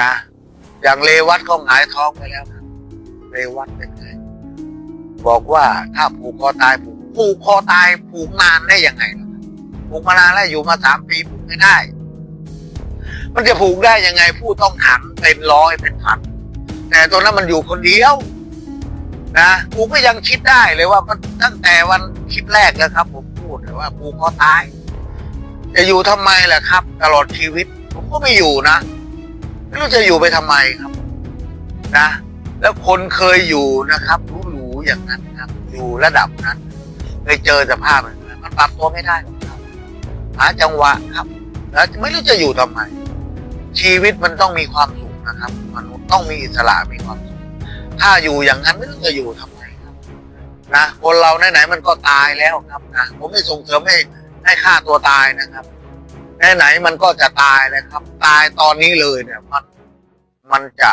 นะอย่างเลวัตก็หงายท้องไปแล้วครับเลวัตเป็นไงบอกว่าถ้าผูกคอตายผูกผูกคอตายผูกนานได้ยังไงล่ะผูกมานานแล้วอยู่มาสามปีผูกไม่ได้ มันจะผูกได้ยังไง ผู้ต้องขังเป็นร้อยเป็นพันแต่ตัวนั้นมันอยู่คนเดียว นะกูก็ยังคิดได้เลยว่ามันตั้งแต่วันคลิปแรกแล้วครับ ผมพูดเลยว่ากูก็ตาย จะอยู่ทำไมล่ะครับ ตลอดชีวิต ผมก็ไม่อยู่นะ ไม่รู้จะอยู่ไปทำไมครับนะ แล้วคนเคยอยู่นะครับรู้หรูอย่างนั้นครับ อยู่ระดับนั้นเคยเจอสภาพแบบนั้นมันปรับตัวไม่ได้หรอกครับหาจังหวะครับ แล้วไม่รู้จะอยู่ทำไมชีวิตมันต้องมีความสุขนะครับมนุษย์ต้องมีอิสระมีความสุขถ้าอยู่อย่างนั้นไม่รู้จะอยู่ทำไมครับนะคนเราไหนๆมันก็ตายแล้วครับนะผมไม่ส่งเสริมให้ให้ฆ่าตัวตายนะครับ ไหนๆมันก็จะตายนะครับ ตายตอนนี้เลยเนี่ย มันมันจะ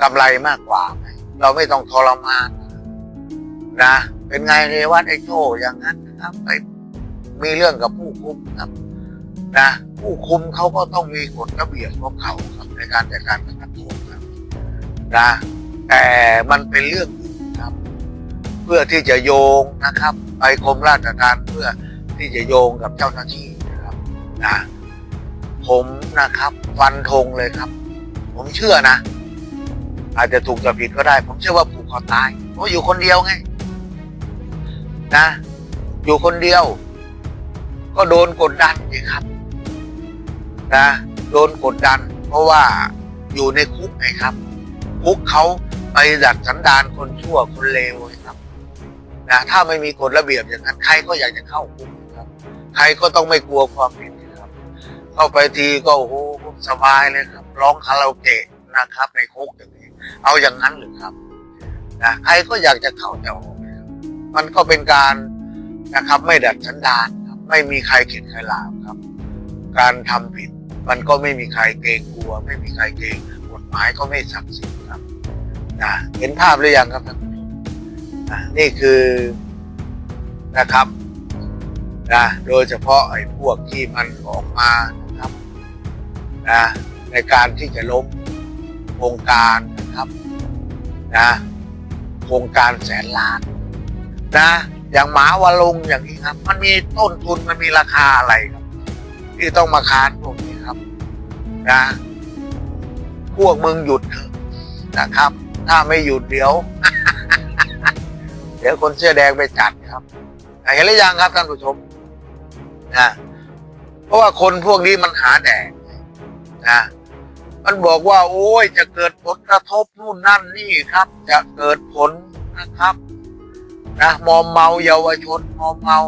กำไรมากกว่า เราไม่ต้องทรมานนะ เป็นไงเรวัตไอโจอย่างนั้นนะครับไปมีเรื่องกับผู้คุมครับ นะ ผู้คุมเขาก็ต้องมีกฎระเบียบของเขาครับในการจัดการประกันโทษครับนะแต่มันเป็นเรื่องอื่นครับ เพื่อที่จะโยงนะครับ ไปกรมราชการเพื่อที่จะโยงกับเจ้าหน้าที่ นะผมนะครับฟันธงเลยครับ ผมเชื่อนะ อาจจะถูกจะผิดก็ได้ ผมเชื่อว่าผูกคอตายเพราะอยู่คนเดียวไงนะ อยู่คนเดียว ก็โดนกดดันสิครับ นะโดนกดดัน เพราะว่าอยู่ในคุกไงครับคุกเขาไปดัดสันดานคนชั่วคนเลวครับนะถ้าไม่มีกฎระเบียบอย่างนั้นใครก็อยากจะเข้าคุกครับ ใครก็ต้องไม่กลัวความผิด เข้าไปทีก็โอ้โหสบายเลยครับ ร้องคาราโอเกะนะครับ ในคุกอย่างนี้ เอาอย่างนั้นหรือครับนะใครก็อยากจะเข้าแต่ออกนะมันก็เป็นการนะครับ ไม่ดัดสันดานครับ ไม่มีใครเข็ดใครหลาบครับ การทำผิด มันก็ไม่มีใครเกรงกลัว ไม่มีใครเกรงกฎหมายก็ไม่ศักดิ์สิทธิ์ครับนะเห็นภาพหรือยังครับท่านผู้ชมนะนี่คือนะครับนะโดยเฉพาะไอ้พวกที่มันออกมา นะในการที่จะล้มโครงการนะครับนะโครงการแสนล้านนะอย่างหมาวาลงอย่างนี้ครับ มันมีต้นทุนมันมีราคาอะไรครับ ที่ต้องมาค้านพวกนี้ครับนะพวกมึงหยุดนะครับ ถ้าไม่หยุดเดี๋ยว เดี๋ยวคนเสื้อแดงไปจัดครับเห็นหรือยังครับท่านผู้ชมนะเพราะว่าคนพวกนี้มันหาแดก นะมันบอกว่า โอ้ยจะเกิดผลกระทบนู่นนั่นนี่ครับ จะเกิดผลนะครับนะมอมเมาเยาวชนมอมเมา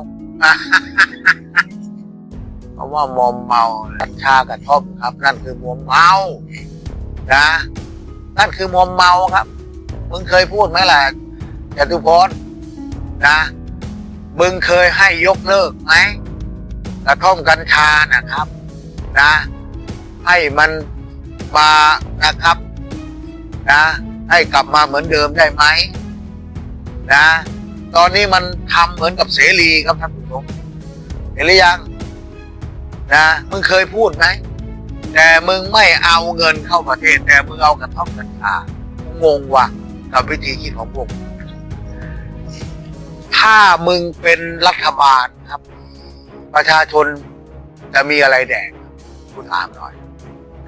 เพราะว่ามอมเมากัญชากระท่อมครับ นั่นคือมอมเมานะนั่นคือมอมเมาครับมึงเคยพูดไหมล่ะจตุพรนะมึงเคยให้ยกเลิกไหมกระท่อมกัญชานะครับ นะ ให้มันมานะครับนะให้กลับมาเหมือนเดิมได้ไหมนะ ตอนนี้มันทำเหมือนกับเสรีครับท่านผู้ชมเห็นหรือยังนะมึงเคยพูดไหมแต่มึงไม่เอาเงินเข้าประเทศ แต่มึงเอากระท่อมกัญชางงว่ะกับวิธีคิดของพวกมึงถ้ามึงเป็นรัฐบาลครับ ประชาชนจะมีอะไรแดกกูถามหน่อย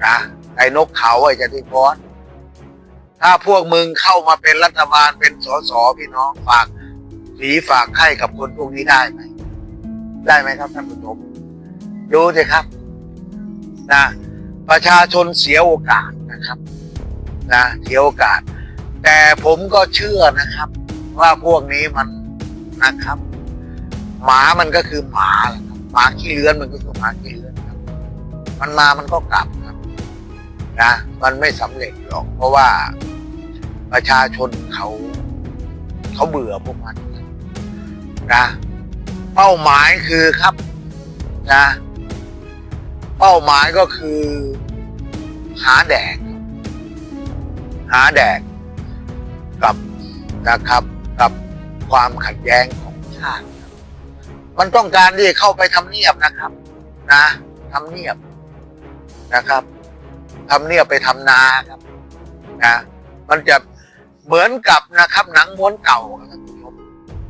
นะไอ้นกเขาไอ้จตุพรถ้าพวกมึงเข้ามาเป็นรัฐบาลเป็นสสพี่น้องฝากสีฝากไข่กับคนพวกนี้ได้ไหมได้ไหมครับท่านผู้ชมดูสิครับนะประชาชนเสียโอกาสนะครับนะเสียโอกาส แต่ผมก็เชื่อนะครับ ว่าพวกนี้มันนะครับ หมามันก็คือหมาหมาขี้เลื้อนมันก็คือหมาขี้เลื้อนครับ มันมามันก็กลับ นะมันไม่สำเร็จหรอก เพราะว่าประชาชนเขาเขาเบื่อพวกมันนะเป้าหมายคือครับนะเป้าหมายก็คือ หาแดก หาแดกกับนะครับกับความขัดแย้งของชาติ มันต้องการที่เข้าไปทำเนียบนะครับ นะทำเนียบนะครับ ทำเนียบไปทำนาครับนะมันจะเหมือนกับนะครับ หนังม้วนเก่าครับ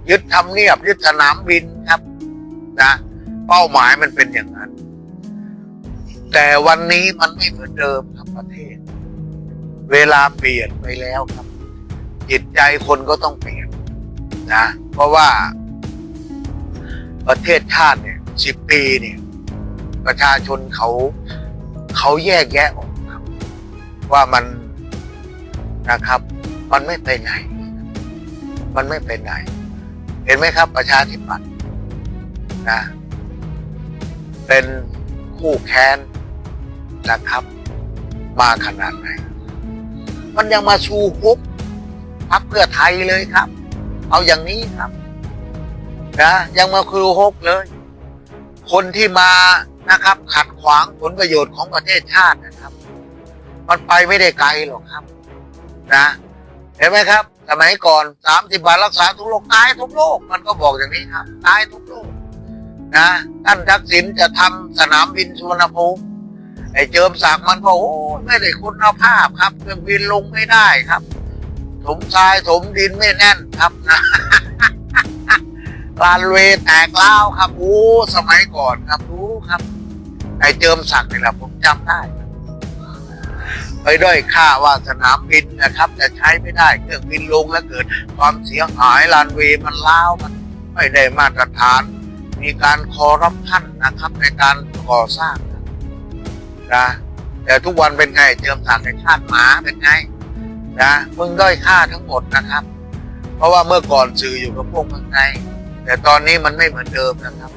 ยึดทำเนียบยึดสนามบินครับ นะ เป้าหมายมันเป็นอย่างนั้น แต่วันนี้มันไม่เหมือนเดิมครับประเทศ เวลาเปลี่ยนไปแล้วครับ จิตใจคนก็ต้องเปลี่ยนนะเพราะว่าประเทศชาติเนี่ยสิบปีเนี่ย ประชาชนเขาเขาแยกแยะออก ว่ามันนะครับ มันไม่ไปไหน มันไม่ไปไหน เห็นไหมครับประชาธิปัตย์นะเป็นคู่แค้นนะครับ มาขนาดไหน มันยังมาชูฮุบพักเพื่อไทยเลยครับ เอาอย่างนี้ครับนะยังมาคือฮกเลย คนที่มานะครับ ขัดขวางผลประโยชน์ของประเทศชาตินะครับ มันไปไม่ได้ไกลหรอกครับ นะ เห็นไหมครับ สมัยก่อนสามสิบบาทรักษาทุกโรคตายทุกโรคมันก็บอกอย่างนี้ครับตายทุกโรคนะท่านทักษิณจะทำสนามบินสุวรรณภูมิไอ้เจิมศักดิ์มันก็โอ้ไม่ได้คุณภาพครับเครื่องบินลงไม่ได้ครับ ถมทรายถมดินไม่แน่นครับนะลานเวย์แตกเล้าครับโอ้สมัยก่อนครับรู้ครับไอ้เจิมศักดิ์นี่แหละผมจำได้ ไปด้อยค่าว่าสนามบินนะครับจะใช้ไม่ได้เครื่องบินลงแล้วเกิดความเสียหายลานเวมันล้าวมันไม่ได้มาตรฐาน มีการคอร์รัปชันนะครับในการก่อสร้างนะแต่ทุกวันเป็นไงเจิมศักดิ์ในชาติหมาเป็นไงนะมึงด้อยค่าทั้งหมดนะครับ เพราะว่าเมื่อก่อนสื่ออยู่กับพวกมึงไงแต่ตอนนี้มันไม่เหมือนเดิมนะครับ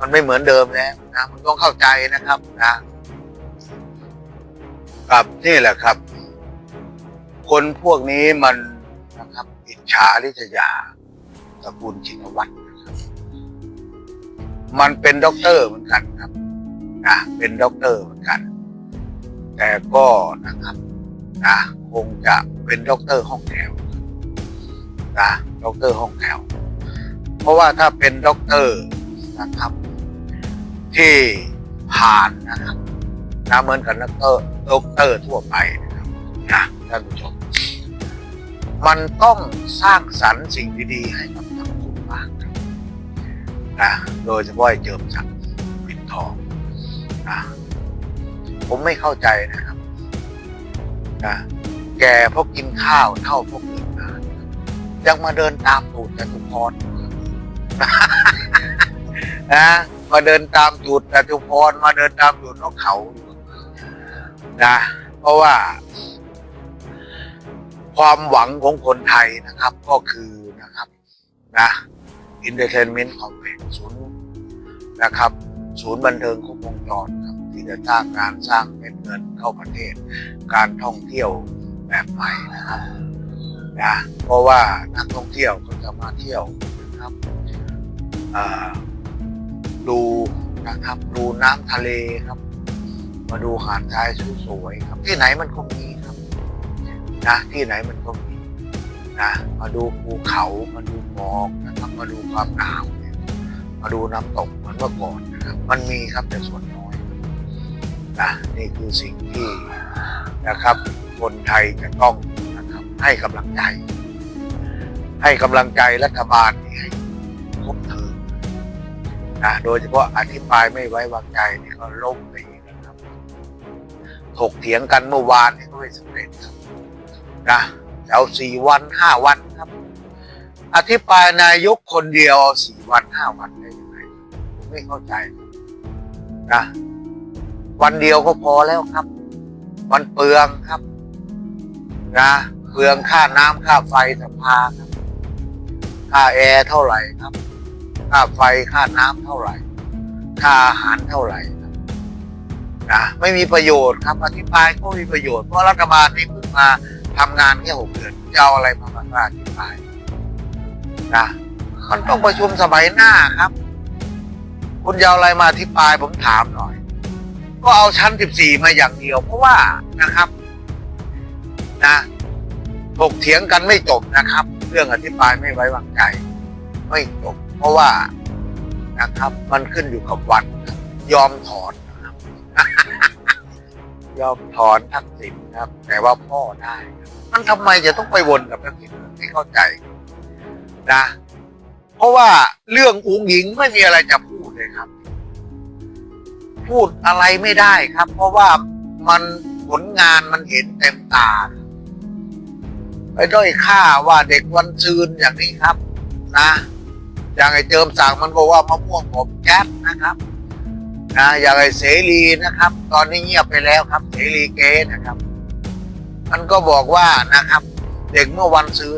มันไม่เหมือนเดิมแล้วนะมันต้องเข้าใจนะครับนะ ครับนี่แหละครับ คนพวกนี้มันนะครับ อิจฉาริษยาตระกูลชินวัตรนะครับ มันเป็นด็อกเตอร์เหมือนกันครับนะเป็นด็อกเตอร์เหมือนกัน แต่ก็นะครับนะคงจะเป็นด็อกเตอร์ห้องแถวนะด็อกเตอร์ห้องแถว เพราะว่าถ้าเป็นด็อกเตอร์นะครับ ที่ผ่านนะครับนะเหมือนกับด็อกเตอร์ ด็อกเตอร์ทั่วไปนะครับนะท่านผู้ชม มันต้องสร้างสรรค์สิ่งดีๆให้กับสังคมบ้างนะโดยเฉพาะเจิมศักปิดทองนะผมไม่เข้าใจนะครับนะแกพราะกินข้าวเท่าพวกอื่นมายังมาเดินตามตูดจตุพรนะมาเดินตามจุดจตุพรมาเดินตามจุดนกเขา นะ เพราะว่า ความหวังของคนไทยนะครับ ก็คือนะครับนะอินเตอร์เทนเมนต์คอมเพศูนย์นะครับ ศูนย์บันเทิงครบวงจรครับที่จะสร้างงานสร้างเม็ดเงินเข้าประเทศ การท่องเที่ยวแบบใหม่นะครับนะเพราะว่านักท่องเที่ยวก็จะมาเที่ยวนะครับดูนะครับดูน้ำทะเลครับ มาดูหาดทรายสวยๆครับ ที่ไหนมันก็มีครับนะที่ไหนมันก็มีนะมาดูภูเขามาดูหมอกนะครับมาดูความหนาวเนี่ยมาดูน้ำตกเหมือนเมื่อก่อนนะครับ มันมีครับแต่ส่วนน้อยนะนี่คือสิ่งที่นะครับ คนไทยจะต้องนะครับ ให้กำลังใจ ให้กำลังใจรัฐบาลนี่ให้ครบเทอมนะโดยเฉพาะอธิบายไม่ไว้วางใจนี่ก็ล้มไปอีก ถกเถียงกันเมื่อวานก็ไม่สำเร็จครับนะเอาสี่วันห้าวันครับ อธิบายนายกคนเดียวเอาสี่วันห้าวันได้ยังไงผมไม่เข้าใจนะวันเดียวก็พอแล้วครับ มันเปลืองครับ นะเปลืองค่าน้ำค่าไฟสภาครับค่าแอร์เท่าไหร่ครับ ค่าไฟค่าน้ำเท่าไหร่ ค่าอาหารเท่าไหร่ นะไม่มีประโยชน์ครับอธิบายก็มีประโยชน์เพราะรัฐบาลนี้เพิ่งมาทำงานแค่หกเดือนจะเอาอะไรมามาอธิบายนะมันต้องประชุมสมัยหน้าครับ คุณจะเอาอะไรมาอธิบายผมถามหน่อย ก็เอาชั้นสิบสี่มาอย่างเดียว เพราะว่านะครับ นะถกเถียงกันไม่จบนะครับ เรื่องอธิบายไม่ไว้วางใจ ไม่จบ เพราะว่านะครับ มันขึ้นอยู่กับวัน ยอมถอน ยอมถอนทักษิณครับ แต่ว่าพ่อได้มันทำไมจะต้องไปวนกับทักษิณไม่เข้าใจนะ เพราะว่าเรื่องอุงหญิงไม่มีอะไรจะพูดเลยครับ พูดอะไรไม่ได้ครับ เพราะว่ามันผลงานมันเห็นเต็มตาไปด้อยค่าว่าเด็กวันซืนอย่างนี้ครับ นะ อย่างไอ้เจิมสั่งมันบอกว่ามะม่วงผมแก๊สนะครับ นะอย่างไอเสรีนะครับ ตอนนี้เงียบไปแล้วครับ เสรีเกนะครับ มันก็บอกว่านะครับ เด็กเมื่อวันซื้อ